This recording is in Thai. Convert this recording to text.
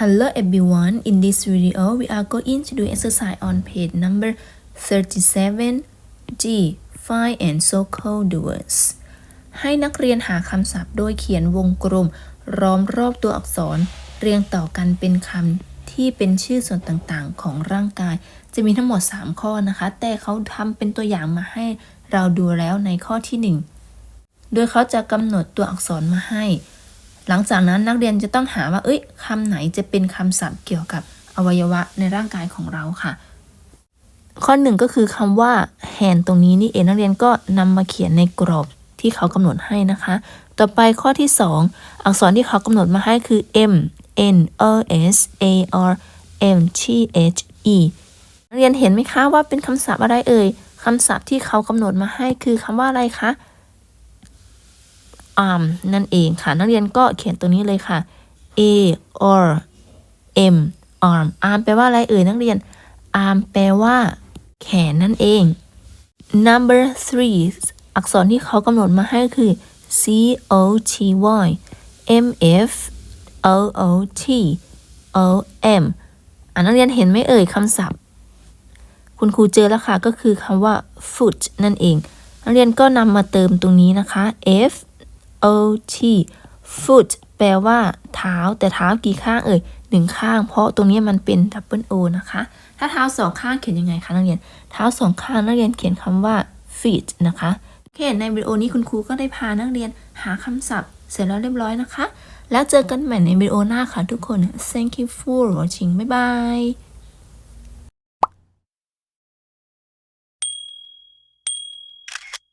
Hello everyone, in this video we are going to do exercise on page number 37 G find and circle the words ให้นักเรียนหาคำศัพท์โดยเขียนวงกลมล้อมรอบตัวอักษร เรียงต่อกันเป็นคำที่เป็นชื่อส่วนต่างๆ ของร่างกาย จะมีทั้งหมด 3 ข้อนะคะ แต่เขาทำเป็นตัวอย่างมาให้เราดูแล้วในข้อที่ 1 โดยเขาจะกำหนดตัวอักษรมาให้ หลังจากนั้นนักเรียนจะต้องหาว่า เอ้ยคำไหนจะเป็นคำศัพท์เกี่ยวกับอวัยวะในร่างกายของเราค่ะ ข้อหนึ่งก็คือคำว่า hand ตรงนี้นี่เองนักเรียนก็นำมาเขียนในกรอบที่เขากำหนดให้นะคะ ต่อไปข้อที่ 2 อักษรที่เขากำหนดมาให้คือ m n o s a r m t h e นักเรียนเห็นไหมคะว่าเป็นคำศัพท์อะไรเอ่ยคำศัพท์ที่เขากำหนดมาให้คือคำว่าอะไรคะ arm นั่นเองค่ะ นักเรียนก็เขียนตรงนี้เลยค่ะ a or m arm arm แปลว่าอะไรเอ่ยนักเรียน arm แปลว่า แขนนั่นเอง number three อักษรที่เขากำหนดมาให้คือ c o t y m f o o t o m อ่านักเรียนเห็นไหมเอ่ยคำศัพท์ คุณครูเจอแล้วค่ะ ก็คือคำว่า foot นั่นเอง นักเรียนก็นำมาเติมตรงนี้นะคะ f o t foot แปลว่าเท้า แต่เท้ากี่ข้างเอ่ยหนึ่งข้าง เพราะตรงนี้มันเป็น double o นะคะ ถ้าเท้าสองข้างเขียนยังไงคะนักเรียน เท้าสองข้างนักเรียนเขียนคำว่า feet นะคะโอเคในวิดีโอนี้คุณครูก็ได้พานักเรียนหาคำศัพท์ เสร็จแล้วเรียบร้อยนะคะ แล้วเจอกันใหม่ในวิดีโอหน้าค่ะทุกคน thank you for watching บ๊ายบาย